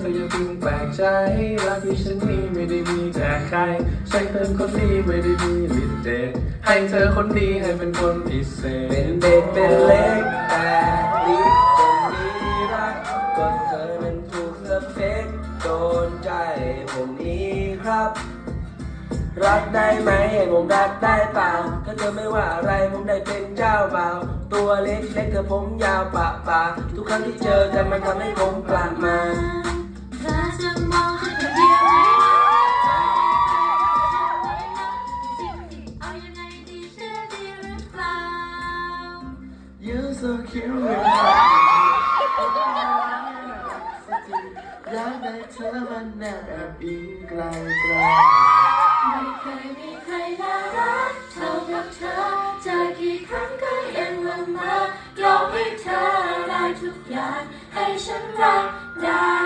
เธอยังพึ่งแปลกใจรักที่ฉันมีไม่ได้มีแต่ใครฉันเป็นคนดีไม่ได้มีลิเดตให้เธอคนดีให้เป็นคนพิเศษเป็นเด็กเป็นเล็กแต่ดีจนมีรักก็เธอนั้นถูกสเปคโดนใจผมนี้ครับรักได้ไหมให้ผมรักได้เปล่า ถ้าเธอไม่ว่าอะไรผมได้เป็นเจ้าบ่าวตัวเล็กเล็กแต่ผมยาวปะปะทุกครั้งที่เจอกันมันทำให้ผมกลับมา so cute อยากได้เธอมันแนบแอบอิงไกลไกลไม่เคยมีใครน่ารักเท่ากับเธอเจอกี่ครั้งก็ยังละเมอยอมให้เธอได้ทุกอย่างให้ฉันรักได้